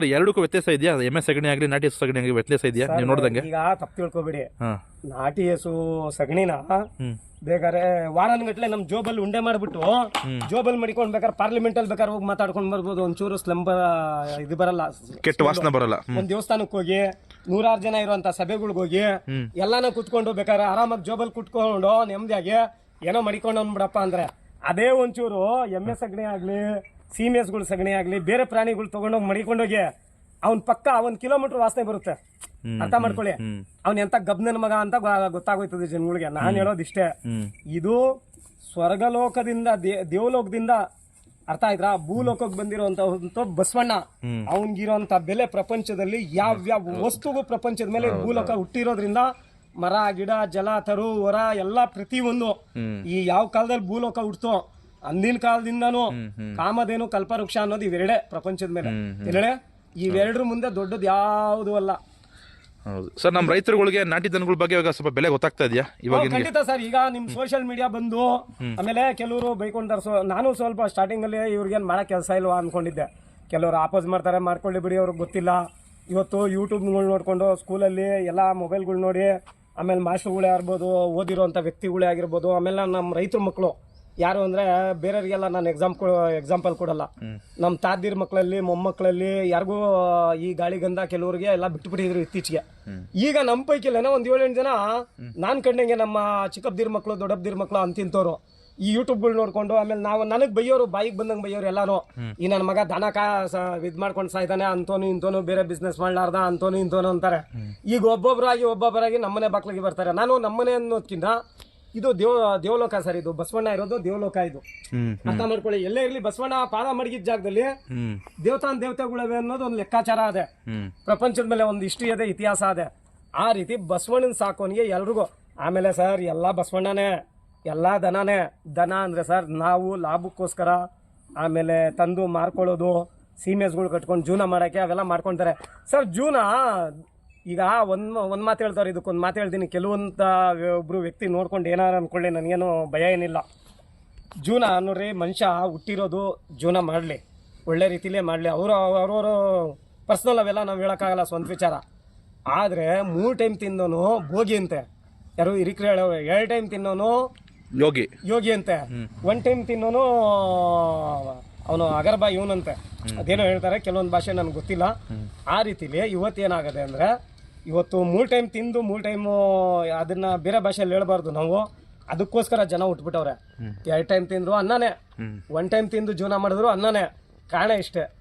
ಎರಡಕ್ಕೂ ವ್ಯತ್ಯಾಸ ಇದೆಯಾ? ಎಮ್ಮೆ ಸಗಣಿ ಆಗಲಿ ನಾಟಿ ಹಸು ಸಗಣಿ ಆಗಲಿ ವ್ಯತ್ಯಾಸ ಇದೆಯಾ? ನೀವು ನೋಡ್ದಂಗೆ? ಈಗ ತಪ್ಪು ತಿಳ್ಕೊಬೇಡಿ ಹಾಂ. ನಾಟಿ ಹಸು ಸಗಣಿನ ಬೇಕಾದ್ರೆ ವಾರನ್ ವಾರನ್ಗಟ್ಲೆ ನಮ್ ಜೋಬಲ್ ಉಂಡೆ ಮಾಡ್ಬಿಟ್ಟು ಜೋಬಲ್ ಮಡಿಕೊಂಡ್ ಬೇಕಾದ್ರೆ ಪಾರ್ಲಿಮೆಂಟ್ ಅಲ್ಲಿ ಬೇಕಾದ್ರೆ ಹೋಗಿ ಮಾತಾಡ್ಕೊಂಡ್ ಬರ್ಬೋದು. ಒಂಚೂರು ಸ್ಲಂಬ ಇದು ಬರಲ್ಲ. ಕೆಟ್ಟ ವಾಸನೆ ಬರಲ್ಲ. ಒಂದ್ ದೇವಸ್ಥಾನಕ್ ಹೋಗಿ ನೂರಾರು ಜನ ಇರುವಂತ ಸಭೆಗಳಿಗೆ ಹೋಗಿ ಎಲ್ಲಾನು ಕುತ್ಕೊಂಡು ಬೇಕಾದ್ರೆ ಆರಾಮಾಗಿ ಜೋಬಲ್ ಕುತ್ಕೊಂಡು ನೆಮ್ಮದಿಯಾಗಿ ಏನೋ ಮಡಿಕೊಂಡು ಅಂದ್ಬಿಡಪ್ಪ ಅಂದ್ರೆ ಅದೇ ಒಂಚೂರು ಎಮ್ಮೆ ಸಗಣಿ ಆಗ್ಲಿ ಸೀಮೆಸ್ಗಳು ಸಗಣಿ ಆಗ್ಲಿ ಬೇರೆ ಪ್ರಾಣಿಗಳು ತಗೊಂಡೋಗಿ ಮಡಿಕೊಂಡೋಗಿ ಅವ್ನ್ ಪಕ್ಕ ಒಂದ್ ಕಿಲೋಮೀಟರ್ ವಾಸನೆ ಬರುತ್ತೆ. ಅರ್ಥ ಮಾಡ್ಕೊಳ್ಳಿ. ಅವನ್ ಎಂತ ಗಬ್ನನ್ ಮಗ ಅಂತ ಗೊತ್ತಾಗೋಯ್ತದೆ ಜನಗಳಿಗೆ ನಾನ್ ಹೇಳೋದಿಷ್ಟೇ ಇದು ಸ್ವರ್ಗಲೋಕದಿಂದ ದೇ- ದೇವಲೋಕದಿಂದ ಅರ್ಥ ಆಯ್ತಾ ಭೂಲೋಕಕ್ಕೆ ಬಂದಿರುವಂತ ಬಸವಣ್ಣ. ಅವನ್ಗಿರೋಂತ ಬೆಲೆ ಪ್ರಪಂಚದಲ್ಲಿ ಯಾವ್ಯಾವ ವಸ್ತುಗೂ ಪ್ರಪಂಚದ ಮೇಲೆ ಭೂಲೋಕ ಹುಟ್ಟಿರೋದ್ರಿಂದ ಮರ ಗಿಡ ಜಲ ತರು ಹೊರ ಎಲ್ಲಾ ಪ್ರತಿ ಒಂದು ಈ ಯಾವ ಕಾಲದಲ್ಲಿ ಭೂಲೋಕ ಹುಡ್ತೋ ಅಂದಿನ ಕಾಲದಿಂದನೂ ಕಾಮಧೇನು ಕಲ್ಪವೃಕ್ಷ ಅನ್ನೋದು ಇವೆರಡೇ ಪ್ರಪಂಚದ ಮೇಲೆ. ಎರಡೇ ಇವೆರಡ್ರ ಮುಂದೆ ದೊಡ್ಡದು ಯಾವುದು ಅಲ್ಲ. ಹೌದು. ಸರ್ ನಮ್ಮ ರೈತರುಗಳಿಗೆ ನಾಟಿ ದನಗಳ ಬಗ್ಗೆ ಇವಾಗ ಸ್ವಲ್ಪ ಬೆಲೆ ಗೊತ್ತಾಗ್ತಾ ಇದೆಯಾ? ಇವಾಗ ಖಂಡಿತ ಸರ್. ಈಗ ನಿಮ್ ಸೋಷಿಯಲ್ ಮೀಡಿಯಾ ಬಂದು ಆಮೇಲೆ ಕೆಲವರು ಬೈಕೊಂಡಾರ ಸೊ ನಾನು ಸ್ವಲ್ಪ ಸ್ಟಾರ್ಟಿಂಗ್ ಅಲ್ಲಿ ಇವ್ರಿಗೇನ್ ಮಾಡೋ ಕೆಲಸ ಇಲ್ವಾ ಅನ್ಕೊಂಡಿದ್ದೆ. ಕೆಲವರು ಆಪೋಸ್ ಮಾಡ್ತಾರೆ ಮಾಡ್ಕೊಳ್ಳಿ ಬಿಡಿ ಅವ್ರಿಗೆ ಗೊತ್ತಿಲ್ಲ. ಇವತ್ತು ಯೂಟ್ಯೂಬ್ಗಳು ನೋಡ್ಕೊಂಡು ಸ್ಕೂಲಲ್ಲಿ ಎಲ್ಲ ಮೊಬೈಲ್ಗಳು ನೋಡಿ ಆಮೇಲೆ ಮಾಸ್ಟರ್ಗಳೇ ಆಗಿರ್ಬೋದು ಓದಿರೋಂಥ ವ್ಯಕ್ತಿಗಳೇ ಆಗಿರ್ಬೋದು ಆಮೇಲೆ ನಮ್ಮ ರೈತರ ಮಕ್ಕಳು ಯಾರು ಅಂದ್ರೆ ಬೇರೆಯವರಿಗೆಲ್ಲ ನಾನು ಎಕ್ಸಾಮ್ ಎಕ್ಸಾಂಪಲ್ ಕೊಡಲ್ಲ. ನಮ್ಮ ತಾದಿರ್ ಮಕ್ಕಳಲ್ಲಿ ಮೊಮ್ಮಕ್ಕಳಲ್ಲಿ ಯಾರಿಗೂ ಈ ಗಾಳಿಗಂಧ ಕೆಲವರಿಗೆ ಎಲ್ಲ ಬಿಟ್ಬಿಟ್ಟಿದ್ರು ಇತ್ತೀಚೆಗೆ. ಈಗ ನಮ್ಮ ಪೈಕಿಲೇನೋ ಒಂದು ಏಳೆಂಟು ಜನ, ನಾನು ಕಂಡಂಗೆ ನಮ್ಮ ಚಿಕ್ಕಬ್ದಿರ್ ಮಕ್ಕಳು ದೊಡ್ಡಬ್ದಿರ್ ಮಕ್ಕಳು ಅಂತಿಂತವ್ರು ಈ ಯೂಟ್ಯೂಬ್ಗಳು ನೋಡ್ಕೊಂಡು ಆಮೇಲೆ ನಾವು ನನಗ್ ಬೈಯೋರು, ಬಾಯಿಗೆ ಬಂದಂಗೆ ಬೈಯೋರು ಎಲ್ಲಾರು ಈ ನನ್ನ ಮಗ ದನ ಕಾ ಇದ್ ಮಾಡ್ಕೊಂಡು ಸಾಯ್ತಾನೆ, ಅಂತೋನು ಇಂತೋನು ಬೇರೆ ಬಿಸ್ನೆಸ್ ಮಾಡ್ಲಾರ್ದ, ಅಂತೋನು ಇಂತೋನು ಅಂತಾರೆ. ಈಗ ಒಬ್ಬೊಬ್ಬರಾಗಿ ಒಬ್ಬೊಬ್ಬರಾಗಿ ನಮ್ಮನೆ ಬಾಕ್ಲಿಗೆ ಬರ್ತಾರೆ. ನಾನು ನಮ್ಮನೆ ಅನ್ನೋದ್ಕಿಂತ ಇದು ದೇವ ದೇವಲೋಕ ಸರ್ ಇದು. ಬಸವಣ್ಣ ಇರೋದು ದೇವಲೋಕ ಇದು. ಅರ್ಥ ಮಾಡ್ಕೊಳ್ಳಿ. ಎಲ್ಲೇ ಇರ್ಲಿ ಬಸವಣ್ಣ ಪಾದ ಮಡಗಿದ ಜಾಗದಲ್ಲಿ ದೇವತಾನ್ ದೇವತೆಗಳವೆ ಅನ್ನೋದು ಒಂದು ಲೆಕ್ಕಾಚಾರ ಅದೆ. ಪ್ರಪಂಚದ ಮೇಲೆ ಒಂದು ಹಿಸ್ಟ್ರಿ ಅದೇ ಇತಿಹಾಸ ಅದೆ. ಆ ರೀತಿ ಬಸವಣ್ಣನ ಸಾಕೋನಿಗೆ ಎಲ್ರಿಗೂ. ಆಮೇಲೆ ಸರ್ ಎಲ್ಲ ಬಸವಣ್ಣನೇ ಎಲ್ಲ ದನಾನೇ. ದನ ಅಂದ್ರೆ ಸರ್ ನಾವು ಲಾಭಕ್ಕೋಸ್ಕರ ಆಮೇಲೆ ತಂದು ಮಾರ್ಕೊಳ್ಳೋದು ಸೀಮೆಸ್ಗಳು ಕಟ್ಕೊಂಡು ಜೂನ ಮಾಡೋಕ್ಕೆ ಅವೆಲ್ಲ ಮಾಡ್ಕೊಳ್ತಾರೆ ಸರ್ ಜೂನ ಈಗ ಒಂದು ಒಂದು ಮಾತು ಹೇಳ್ತಾರೆ ಇದಕ್ಕೊಂದು ಮಾತು ಹೇಳ್ತೀನಿ. ಕೆಲವೊಂದ ಒಬ್ಬರು ವ್ಯಕ್ತಿ ನೋಡ್ಕೊಂಡು ಏನಾರು ಅಂದ್ಕೊಳ್ಳಿ ನನಗೇನು ಭಯ ಏನಿಲ್ಲ. ಜೀವನ ನೋಡ್ರಿ ಮನುಷ್ಯ ಹುಟ್ಟಿರೋದು ಜೀವನ ಮಾಡಲಿ. ಒಳ್ಳೆ ರೀತಿಲೇ ಮಾಡಲಿ. ಅವರು ಅವ್ರವರು ಪರ್ಸ್ನಲ್ ಅವೆಲ್ಲ ನಾವು ಹೇಳೋಕ್ಕಾಗಲ್ಲ ಸ್ವಂತ ವಿಚಾರ. ಆದರೆ ಮೂರು ಟೈಮ್ ತಿಂದೋನು ಭೋಗಿ ಅಂತೆ. ಯಾರು ಇರಿಕ್ರೆ ಹೇಳೋರು ಎರಡು ಟೈಮ್ ತಿನ್ನೋನು ಯೋಗಿ. ಯೋಗಿ ಅಂತೆ. ಒನ್ ಟೈಮ್ ತಿನ್ನೋನು ಅವನು ಅಗರ್ಬಾ ಇವನಂತೆ. ಅದೇನೋ ಹೇಳ್ತಾರೆ ಕೆಲವೊಂದು ಭಾಷೆ ನನಗೆ ಗೊತ್ತಿಲ್ಲ. ಆ ರೀತಿಲಿ ಇವತ್ತೇನಾಗದೆ ಅಂದರೆ ಇವತ್ತು ಮೂರು ಟೈಮ್ ತಿಂದು ಮೂರು ಟೈಮು ಅದನ್ನ ಬೇರೆ ಭಾಷೆಯಲ್ಲಿ ಹೇಳ್ಬಾರ್ದು ನಾವು. ಅದಕ್ಕೋಸ್ಕರ ಜನ ಉಟ್ಬಿಟ್ಟವ್ರೆ. ಎರಡು ಟೈಮ್ ತಿಂದ್ರು ಅನ್ನನೇ. ಒನ್ ಟೈಮ್ ತಿಂದು ಜೀವನ ಮಾಡಿದ್ರು ಅನ್ನನೇ. ಕಾರಣ ಇಷ್ಟೇ.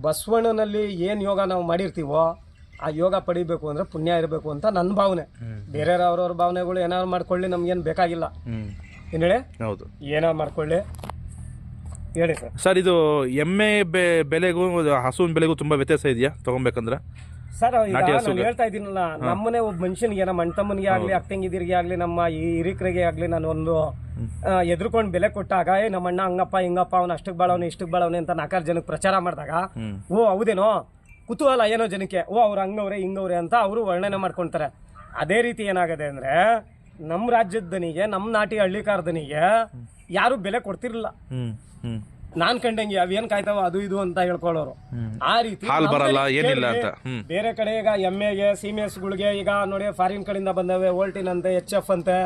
ಬಸವಣ್ಣನಲ್ಲಿ ಏನು ಯೋಗ ನಾವು ಮಾಡಿರ್ತೀವೋ ಆ ಯೋಗ ಪಡಿಬೇಕು ಅಂದ್ರೆ ಪುಣ್ಯ ಇರಬೇಕು ಅಂತ ನನ್ನ ಭಾವನೆ. ಬೇರೆಯವ್ರ ಅವ್ರವ್ರ ಭಾವನೆಗಳು ಏನಾದ್ರು ಮಾಡ್ಕೊಳ್ಳಿ ನಮ್ಗೇನು ಬೇಕಾಗಿಲ್ಲ. ಏನು ಹೇಳಿ? ಹೌದು. ಏನಾರು ಮಾಡ್ಕೊಳ್ಳಿ. ಹೇಳಿ ಸರ್. ಸರ್ ಇದು ಎಮ್ಮೆ ಬೆಲೆಗೂ ಹಸುವಿನ ಬೆಲೆಗೂ ತುಂಬಾ ವ್ಯತ್ಯಾಸ ಇದೆಯಾ ತಗೊಬೇಕಂದ್ರೆ? ಸರ್ ನಾನು ಹೇಳ್ತಾ ಇದ್ದೀನಲ್ಲ ನಮ್ಮನೆ ಒಬ್ಬ ಮನುಷ್ಯನಿಗೆ ನಮ್ಮ ಅಣ್ತಮ್ಮನಿಗೆ ಆಗ್ಲಿ ಅಕ್ಕಂಗಿದಿರಿಗೆ ಆಗ್ಲಿ ನಮ್ಮ ಈ ಹಿರಿಕರಿಗೆ ಆಗ್ಲಿ ನಾನು ಒಂದು ಎದ್ರುಕೊಂಡು ಬೆಲೆ ಕೊಟ್ಟಾಗ ಏ ನಮ್ಮ ಅಣ್ಣ ಹಂಗಪ್ಪ ಹಿಂಗಪ್ಪ ಅವ್ನು ಅಷ್ಟಕ್ಕೆ ಬಾಳವನೆ ಇಷ್ಟಕ್ಕೆ ಬಾಳವನೆ ಅಂತ ನಾಲ್ಕಾರು ಜನಕ್ಕೆ ಪ್ರಚಾರ ಮಾಡಿದಾಗ ಓ ಹೌದೇನೋ? ಕುತೂಹಲ ಏನೋ ಜನಕ್ಕೆ ಓ ಅವ್ರು ಹಂಗವ್ರೆ ಹಿಂಗವ್ರೆ ಅಂತ ಅವರು ವರ್ಣನೆ ಮಾಡ್ಕೊಂತಾರೆ. ಅದೇ ರೀತಿ ಏನಾಗದೆ ಅಂದ್ರೆ ನಮ್ಮ ರಾಜ್ಯದ ದನಿಗೆ ನಮ್ಮ ನಾಟಿ ಹಳ್ಳಿಕಾರ ದನಿಗೆ ಯಾರು ಬೆಲೆ ಕೊಡ್ತಿರ್ಲಿಲ್ಲ. ನಾನು ಕಂಡಂಗೆ ಅವೇನ್ ಕಾಯ್ತಾವ ಅದು ಇದು ಅಂತ ಹೇಳ್ಕೊಳ್ಳೋರು. ಆ ರೀತಿ ಹಾಲ್ ಬರಲ್ಲ, ಏನಿಲ್ಲ ಅಂತ. ಬೇರೆ ಕಡೆ ಈಗ ಎಮ್ಮೆಗೆ ಸೀಮೆಸ್ಗಳಿಗೆ ಈಗ ನೋಡಿ ಫಾರಿನ್ ಕಡೆಯಿಂದ ಬಂದವೆ ಓಲ್ಟಿನ್ ಅಂತೆ ಎಚ್ ಎಫ್ ಅಂತೆ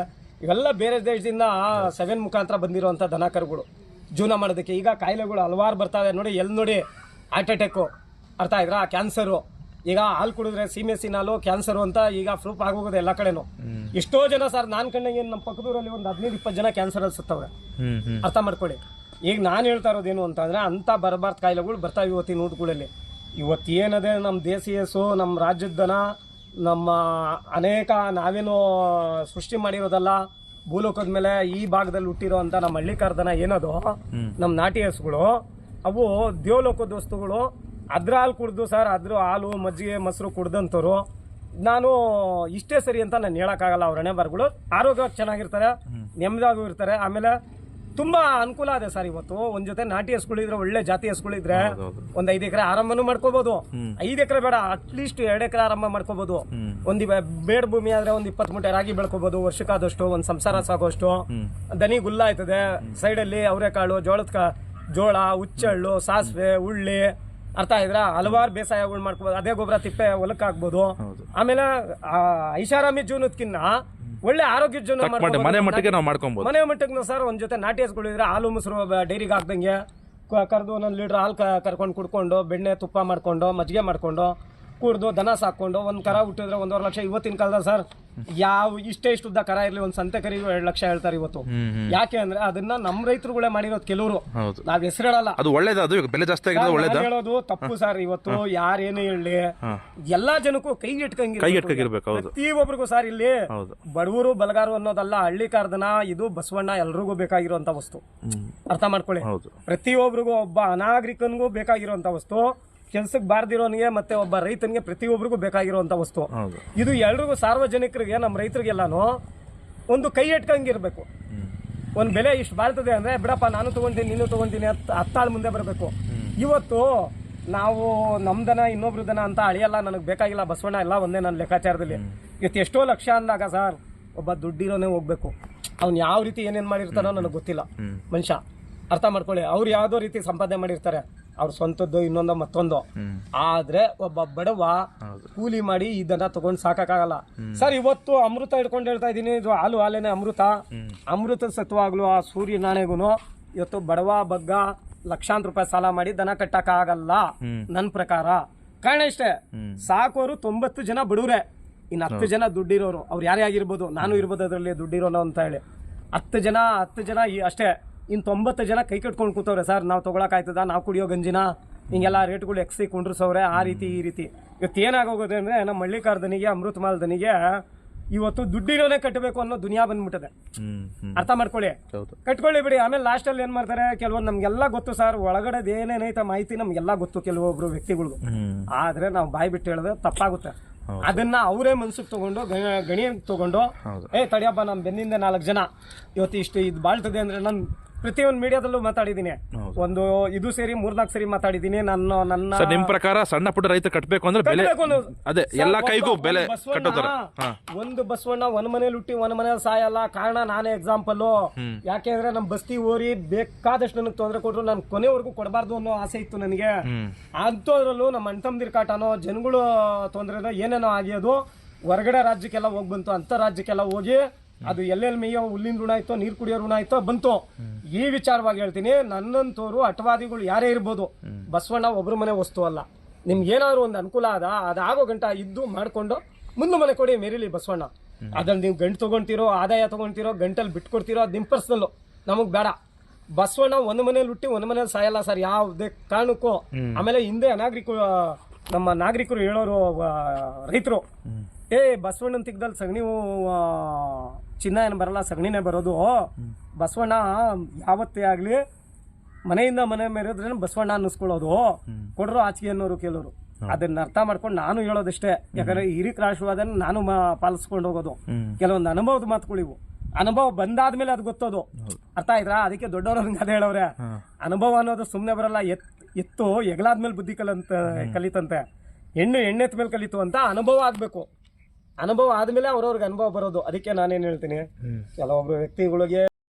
ಇವೆಲ್ಲ ಬೇರೆ ದೇಶದಿಂದ ಸೆವೆನ್ ಮುಖಾಂತರ ಬಂದಿರುವಂತ ದನಕರುಗಳು ಜೀವನ ಮಾಡೋದಕ್ಕೆ ಈಗ ಕಾಯಿಲೆಗಳು ಹಲವಾರು ಬರ್ತಾವೆ. ನೋಡಿ ಎಲ್ಲಿ ನೋಡಿ ಹಾರ್ಟ್ ಅಟ್ಯಾಕು ಅರ್ಥ ಆಯ್ತಾ? ಕ್ಯಾನ್ಸರು ಈಗ ಹಾಲು ಕುಡಿದ್ರೆ ಸೀಮೆಸಿನ ಹಾಲು ಕ್ಯಾನ್ಸರು ಅಂತ ಈಗ ಪ್ರೂಫ್ ಆಗೋಗಿದೆ ಎಲ್ಲ ಕಡೆನು. ಎಷ್ಟೋ ಜನ ಸರ್ ನಾನ್ ಕಂಡಂಗೆ ನಮ್ಮ ಪಕ್ಕದೂರಲ್ಲಿ ಒಂದು ಹದಿನೈದು ಇಪ್ಪತ್ತು ಜನ ಕ್ಯಾನ್ಸರ್ ಅಲ್ಲಿ ಸತ್ತವ್ರೆ ಹ್ಮ್ ಹ್ಮ್. ಅರ್ಥ ಮಾಡ್ಕೊಳ್ಳಿ. ಈಗ ನಾನು ಹೇಳ್ತಾ ಇರೋದೇನು ಅಂತಂದ್ರೆ ಅಂತ ಬರಬಾರ್ದು ಕಾಯಿಲೆಗಳು ಬರ್ತಾವೆ ಇವತ್ತಿನ ಊಟಗಳಲ್ಲಿ. ಇವತ್ತು ಏನದೆ ನಮ್ಮ ದೇಸಿಯಸು ನಮ್ಮ ರಾಜ್ಯದನ ದನ ನಮ್ಮ ಅನೇಕ ನಾವೇನು ಸೃಷ್ಟಿ ಮಾಡಿರೋದಲ್ಲ ಭೂಲೋಕದ ಮೇಲೆ ಈ ಭಾಗದಲ್ಲಿ ಹುಟ್ಟಿರೋ ಅಂತ ನಮ್ಮ ಹಳ್ಳಿಕಾರ್ದನ ಏನದು ನಮ್ಮ ನಾಟಿ ಹಸುಗಳು ಅವು ದೇವಲೋಕದ ವಸ್ತುಗಳು ಅದ್ರ ಹಾಲು ಕುಡ್ದು ಸರ್ ಅದ್ರ ಹಾಲು ಮಜ್ಜಿಗೆ ಮೊಸರು ಕುಡ್ದಂಥವ್ರು ನಾನು ಇಷ್ಟೇ ಸರಿ ಅಂತ ನಾನು ಹೇಳೋಕ್ಕಾಗಲ್ಲ ಅವ್ರ ಹಣೆ ಬರಗಳು. ಆರೋಗ್ಯ ಚೆನ್ನಾಗಿರ್ತಾರೆ ನೆಮ್ಮದಿಯಾಗೂ ಇರ್ತಾರೆ. ಆಮೇಲೆ ತುಂಬಾ ಅನುಕೂಲ ಇದೆ ಸರ್ ಇವತ್ತು. ಒಂದ್ ಜೊತೆ ನಾಟಿ ಹಸ್ಗಳಿದ್ರೆ ಒಳ್ಳೆ ಜಾತಿ ಹಸ್ಗಳಿದ್ರೆ ಒಂದ್ ಐದ್ ಎಕರೆ ಆರಂಭನೂ ಮಾಡ್ಕೋಬಹುದು ಐದ್ ಎಕರೆ ಬೇಡ ಅಟ್ಲೀಸ್ಟ್ ಎರಡ್ ಎಕರೆ ಆರಂಭ ಮಾಡ್ಕೋಬಹುದು ಒಂದ್ ಬೇಡ ಭೂಮಿ ಆದ್ರೆ ಒಂದ್ ಇಪ್ಪತ್ ಮೂಟೆ ರಾಗಿ ಬೆಳ್ಕೋಬಹುದು ವರ್ಷಕ್ಕಾದಷ್ಟು ಒಂದ್ ಸಂಸಾರ ಸಾಕೋಷ್ಟು ದನಿ ಗುಲ್ಲ ಆಯ್ತದೆ ಸೈಡ್ ಅಲ್ಲಿ ಅವರೆಕಾಳು ಜೋಳದ ಜೋಳ ಹುಚ್ಚಳ್ಳು ಸಾಸಿವೆ ಉಳ್ಳಿ. ಅರ್ಥ ಆಯ್ತಾ ಹಲವಾರು ಬೇಸಾಯಗಳು ಮಾಡ್ಕೋಬೋದು ಅದೇ ಗೊಬ್ಬರ ತಿಪ್ಪೆ ಹೊಲಕ್ಕೆ ಹಾಕ್ಬೋದು. ಆಮೇಲೆ ಆ, ಐಷಾರಾಮಿ ಜೀವನಕ್ಕಿನ್ನ ಒಳ್ಳೆ ಆರೋಗ್ಯ ಜೀವನ ಮನೆ ಮಟ್ಟಿಗೆ ನಾವು ಮಾಡ್ಕೊಬೋದು. ಮನೆ ಮಟ್ಟಕ್ಕೆ ಸರ್ ಒಂದ್ ಜೊತೆ ನಾಟಿ ಹಸ್ಗಳಿದ್ರೆ ಹಾಲು ಮೊಸರು ಡೈರಿಗೆ ಹಾಕ್ದಂಗೆ ಕರೆದು ಒಂದೊಂದು ಲೀಟ್ರ್ ಹಾಲು ಕರ್ಕೊಂಡು ಕುಡ್ಕೊಂಡು ಬೆಣ್ಣೆ ತುಪ್ಪ ಮಾಡ್ಕೊಂಡು ಮಜ್ಜಿಗೆ ಮಾಡ್ಕೊಂಡು ಕುಡ್ದು ದನ ಸಾಕೊಂಡು ಒಂದು ಕರ ಹುಟ್ಟಿದ್ರೆ ಒಂದೂವರೆ ಲಕ್ಷ ಇವತ್ತಿನ ಕಾಲದ ಸರ್ ಯಾವ ಇಷ್ಟೇ ಇಷ್ಟು ಉದ್ದ ಕರ ಇರ್ಲಿ ಒಂದು ಸಂತೆ ಕರಿ ಎರಡು ಲಕ್ಷ ಹೇಳ್ತಾರೆ ಇವತ್ತು. ಯಾಕೆ ಅಂದ್ರೆ ಅದನ್ನ ನಮ್ಮ ರೈತರುಗಳೇ ಮಾಡಿರೋದು ಕೆಲವರು. ನಾವ್ ಹೆಸರಿಡಲ್ಲ ಅದು ಒಳ್ಳೇದ ಅದು ಬೆಲೆ ಜಾಸ್ತಿ ಆಗಿದೆ ಒಳ್ಳೇದ? ಹೇಳೋದು ತಪ್ಪು ಸರ್ ಇವತ್ತು ಯಾರೇನೇ ಹೇಳಿ ಎಲ್ಲಾ ಜನಕ್ಕೂ ಕೈಗೆ ಇಟ್ಕಂಗಿ ಕೈಗೆ ಇಟ್ಕೊಂಡಿರ್ಬೇಕು ಹೌದು. ಪ್ರತಿಯೊಬ್ಬರಿಗೂ ಸರ್ ಇಲ್ಲಿ ಬಡವರು ಬಲಗಾರು ಅನ್ನೋದಲ್ಲ ಹಳ್ಳಿ ಕಾರ್ದನ ಇದು ಬಸವಣ್ಣ ಎಲ್ರಿಗೂ ಬೇಕಾಗಿರುವಂತ ವಸ್ತು. ಅರ್ಥ ಮಾಡ್ಕೊಳ್ಳಿ. ಪ್ರತಿಯೊಬ್ಬರಿಗೂ ಒಬ್ಬ ಅನಾಗರಿಕನಿಗೂ ಬೇಕಾಗಿರುವಂತ ವಸ್ತು. ಕೆಲ್ಸಕ್ಕೆ ಬಾರ್ದಿರೋನಿಗೆ ಮತ್ತೆ ಒಬ್ಬ ರೈತನಿಗೆ ಪ್ರತಿಯೊಬ್ಬರಿಗೂ ಬೇಕಾಗಿರುವಂತ ವಸ್ತು. ಹೌದು. ಇದು ಎಲ್ರಿಗೂ ಸಾರ್ವಜನಿಕರಿಗೆ ನಮ್ಮ ರೈತರಿಗೆಲ್ಲಾನು ಒಂದು ಕೈ ಇಟ್ಕಂಗಿರ್ಬೇಕು ಒಂದು ಬೆಲೆ ಇಷ್ಟು ಬಾಳ್ತದೆ ಅಂದ್ರೆ ಬಿಡಪ್ಪ ನಾನು ತಗೊಂತೀನಿ ನೀನು ತಗೊಂತೀನಿ ಅಂತ ಹತ್ತಾಳು ಮುಂದೆ ಬರಬೇಕು. ಇವತ್ತು ನಾವು ನಮ್ದನ ಇನ್ನೊಬ್ರು ದನ ಅಂತ ಅಳಿಯಲ್ಲ ನನಗೆ ಬೇಕಾಗಿಲ್ಲ ಬಸವಣ್ಣ ಎಲ್ಲ ಒಂದೇ ನನ್ನ ಲೆಕ್ಕಾಚಾರದಲ್ಲಿ. ಇವತ್ತು ಎಷ್ಟೋ ಲಕ್ಷ ಅಂದಾಗ ಸರ್ ಒಬ್ಬ ದುಡ್ಡಿರೋನೇ ಹೋಗ್ಬೇಕು. ಅವ್ನು ಯಾವ ರೀತಿ ಏನೇನು ಮಾಡಿರ್ತಾನೋ ನನಗೆ ಗೊತ್ತಿಲ್ಲ. ಮನುಷ್ಯ ಅರ್ಥ ಮಾಡ್ಕೊಳ್ಳಿ. ಅವ್ರು ಯಾವುದೋ ರೀತಿ ಸಂಪಾದನೆ ಮಾಡಿರ್ತಾರೆ. ಅವ್ರ ಸ್ವಂತದ್ದು ಇನ್ನೊಂದು ಮತ್ತೊಂದು. ಆದ್ರೆ ಒಬ್ಬ ಬಡವ ಕೂಲಿ ಮಾಡಿ ಇದನ್ನ ದನ ತಗೊಂಡ್ ಸಾಕಾಗಲ್ಲ ಸರ್ ಇವತ್ತು ಅಮೃತ ಹಿಡ್ಕೊಂಡು ಹೇಳ್ತಾ ಇದೀನಿ ಇದು ಹಾಲು ಹಾಲೇನೆ ಅಮೃತ. ಅಮೃತ ಸತ್ವಾಗ್ಲು ಆ ಸೂರ್ಯ ನಾಣೆಗೂ ಇವತ್ತು ಬಡವ ಬಗ್ಗ ಲಕ್ಷಾಂತರ ರೂಪಾಯಿ ಸಾಲ ಮಾಡಿ ದನ ಕಟ್ಟಕ್ ಆಗಲ್ಲ ನನ್ನ ಪ್ರಕಾರ. ಕಾರಣ ಇಷ್ಟೇ. ಸಾಕೋರು ತೊಂಬತ್ತು ಜನ ಬಡವ್ರೆ. ಇನ್ನು ಹತ್ತು ಜನ ದುಡ್ಡಿರೋರು. ಅವ್ರು ಯಾರೇ ಆಗಿರ್ಬೋದು ನಾನು ಇರ್ಬೋದು ಅದರಲ್ಲಿ ದುಡ್ಡಿರೋನು ಅಂತ ಹೇಳಿ. ಹತ್ತು ಜನ ಹತ್ತು ಜನ ಅಷ್ಟೇ. ಇನ್ನು ತೊಂಬತ್ತು ಜನ ಕೈ ಕಟ್ಕೊಂಡು ಕೂತವ್ರೆ ಸರ್ ನಾವು ತೊಗೊಳಕಾಯ್ತದ ನಾವು ಕುಡಿಯೋ ಗಂಜಿನ ಹಿಂಗೆಲ್ಲ ರೇಟ್ಗಳು ಎಕ್ಸಿ ಕುಂಡ್ರಸವ್ರೆ ಆ ರೀತಿ ಈ ರೀತಿ. ಇವತ್ತು ಏನಾಗೋಗೋದು ಅಂದರೆ ನಮ್ಮ ಹಳ್ಳಿಕಾರ್ದನಿಗೆ ಅಮೃತ ಮಾಲ್ದನಿಗೆ ಇವತ್ತು ದುಡ್ಡಿರೋನೆ ಕಟ್ಟಬೇಕು ಅನ್ನೋ ದುನಿಯಾ ಬಂದ್ಬಿಟ್ಟದೆ. ಅರ್ಥ ಮಾಡ್ಕೊಳ್ಳಿ. ಕಟ್ಕೊಳ್ಳಿ ಬಿಡಿ ಆಮೇಲೆ ಲಾಸ್ಟಲ್ಲಿ ಏನು ಮಾಡ್ತಾರೆ ಕೆಲವೊಂದು ನಮಗೆಲ್ಲ ಗೊತ್ತು ಸರ್ ಒಳಗಡೆ ಏನೇನೈತೆ ಮಾಹಿತಿ ನಮಗೆಲ್ಲ ಗೊತ್ತು ಕೆಲವೊಬ್ರು ವ್ಯಕ್ತಿಗಳು ಆದ್ರೆ ನಾವು ಬಾಯಿ ಬಿಟ್ಟು ಹೇಳಿದ್ರೆ ತಪ್ಪಾಗುತ್ತೆ. ಅದನ್ನ ಅವರೇ ಮನ್ಸಿಗೆ ತಗೊಂಡು ಗ- ಗಣಿಯಂಗ್ ತಗೊಂಡು ಏ ತಡಿಯಪ್ಪ ನಮ್ಮ ಬೆನ್ನಿಂದ ನಾಲ್ಕು ಜನ. ಇವತ್ತು ಇಷ್ಟು ಇದು ಬಾಳ್ತದೆ ಅಂದ್ರೆ ನಾನು ಪ್ರತಿಯೊಂದು ಮೀಡಿಯಾದಲ್ಲೂ ಮಾತಾಡಿದ್ದೀನಿ. ಒಂದು ಇದು ಸೇರಿ ಮೂರ್ನಾಲ್ಕು ಸರಿ ಮಾತಾಡಿದ್ದೀನಿ. ನನ್ನ ನನ್ನ ಸರ್ ನಿಮ್ ಪ್ರಕಾರ ಸಣ್ಣ ಪುಟ್ಟ ರೈತ ಕಟ್ಟಬೇಕು ಅಂದ್ರೆ ಬೆಲೆ ಕಟ್ಬೇಕು ಅನ್ನೋದು. ಅದೇ ಎಲ್ಲಾ ಕೈಗೂ ಒಂದು ಬೆಲೆ ಬಸವಣ್ಣ, ಕಟ್ಟೋತಾರೆ. ಹಾ. ಒಂದು ಬಸವಣ್ಣ ಒಂದ್ ಮನೇಲಿ ಹುಟ್ಟಿ ಒಂದ್ ಮನೇಲಿ ಸಾಯಲ್ಲ. ಕಾರಣ ನಾನೇ ಎಕ್ಸಾಂಪಲ್ ಯಾಕೆ ಅಂದ್ರೆ ನಮ್ ಬಸ್ತಿ ಓರಿ ಬೇಕಾದಷ್ಟು ನನಗೆ ತೊಂದರೆ ಕೊಟ್ರು ನಾನು ಕೊನೆವರೆಗೂ ಕೊಡಬಾರ್ದು ಅನ್ನೋ ಆಸೆ ಇತ್ತು ನನಗೆ. ಅಂತದ್ರಲ್ಲೂ ಅಂಥದ್ರಲ್ಲೂ ನಮ್ಮ ಅಣ್ತಂದಿರ್ ಕಾಟನೋ ಜನಗಳು ತೊಂದರೆನೋ ಏನೇನೋ ಆಗಿಯೋದು ಹೊರಗಡೆ ರಾಜ್ಯಕ್ಕೆಲ್ಲ ಹೋಗಿ ಬಂತು ಅಂತ ರಾಜ್ಯಕ್ಕೆಲ್ಲ ಹೋಗಿ ಅದು ಎಲ್ಲೆಲ್ ಮೇಯೋ ಹುಲ್ಲಿನ ಋಣ ಆಯ್ತೋ ನೀರು ಕುಡಿಯೋ ಋಣ ಆಯ್ತೋ ಬಂತು. ಈ ವಿಚಾರವಾಗಿ ಹೇಳ್ತೀನಿ ನನ್ನಂತೋರು ಅಟವಾದಿಗಳು ಯಾರೇ ಇರ್ಬೋದು ಬಸವಣ್ಣ ಒಬ್ರು ಮನೆ ವಸ್ತು ಅಲ್ಲ. ನಿಮ್ಗೆ ಏನಾದ್ರು ಒಂದು ಅನುಕೂಲ ಅದ ಅದಾಗೋ ಗಂಟ ಇದ್ದು ಮಾಡ್ಕೊಂಡು ಮುಂದೆ ಮನೆ ಕೊಡಿ ಮೇರಿಲಿ ಬಸವಣ್ಣ. ಅದ್ರಲ್ಲಿ ನೀವು ಗಂಟು ತಗೊಂತೀರೋ ಆದಾಯ ತಗೊಂತೀರೋ ಗಂಟಲ್ಲಿ ಬಿಟ್ಕೊಡ್ತಿರೋ ಅದು ನಿಮ್ಮ ಪರ್ಸ್ನಲ್ಲು. ನಮಗೆ ಬೇಡ. ಬಸವಣ್ಣ ಒಂದು ಮನೇಲಿ ಹುಟ್ಟಿ ಒಂದು ಮನೇಲಿ ಸಾಯಲ್ಲ ಸರ್ ಯಾವುದೇ ಕಾರಣಕ್ಕೂ. ಆಮೇಲೆ ಹಿಂದೆ ಅನಾಗರಿಕ ನಮ್ಮ ನಾಗರಿಕರು ಹೇಳೋರು ರೈತರು. ಏ ಬಸವಣ್ಣನ ತೆಗ್ದಲ್ಲಿ ಸಗಣಿ ಚಿನ್ನ ಏನು ಬರಲ್ಲ ಸಗಣಿನೇ ಬರೋದು. ಬಸವಣ್ಣ ಯಾವತ್ತೇ ಆಗಲಿ ಮನೆಯಿಂದ ಮನೆ ಮೇರಿದ್ರೆ ಬಸವಣ್ಣ ಅನ್ನಿಸ್ಕೊಳ್ಳೋದು. ಕೊಡ್ರು ಆಚಿಗೆ ಅನ್ನೋರು ಕೆಲವರು ಅದನ್ನ ಅರ್ಥ ಮಾಡ್ಕೊಂಡು ನಾನು ಹೇಳೋದಷ್ಟೇ. ಯಾಕಂದ್ರೆ ಹಿರಿಕರ ಆಶೀರ್ವಾದ ನಾನು ಪಾಲಿಸ್ಕೊಂಡು ಹೋಗೋದು. ಕೆಲವೊಂದು ಅನುಭವದ ಮಾತುಗಳಿವು. ಅನುಭವ ಬಂದಾದ್ಮೇಲೆ ಅದು ಗೊತ್ತೋದು. ಅರ್ಥ ಆಯ್ತಾ? ಅದಕ್ಕೆ ದೊಡ್ಡವರು ಅದೇ ಹೇಳವ್ರೆ. ಅನುಭವ ಅನ್ನೋದು ಸುಮ್ಮನೆ ಬರಲ್ಲ. ಎತ್ ಎತ್ತು ಹೆಗಲಾದ್ಮೇಲೆ ಬುದ್ಧಿ ಕಲಂತ ಕಲಿತಂತೆ. ಹೆಣ್ಣು ಎಣ್ಣೆತ್ ಮೇಲೆ ಕಲಿತು ಅಂತ ಅನುಭವ ಆಗ್ಬೇಕು. ಅನುಭವ ಆದ್ಮೇಲೆ ಅವ್ರವ್ರಿಗೆ ಅನುಭವ ಬರೋದು. ಅದಕ್ಕೆ ನಾನೇನ್ ಹೇಳ್ತೀನಿ? ಕೆಲವೊಬ್ರು ವ್ಯಕ್ತಿಗಳಿಗೆ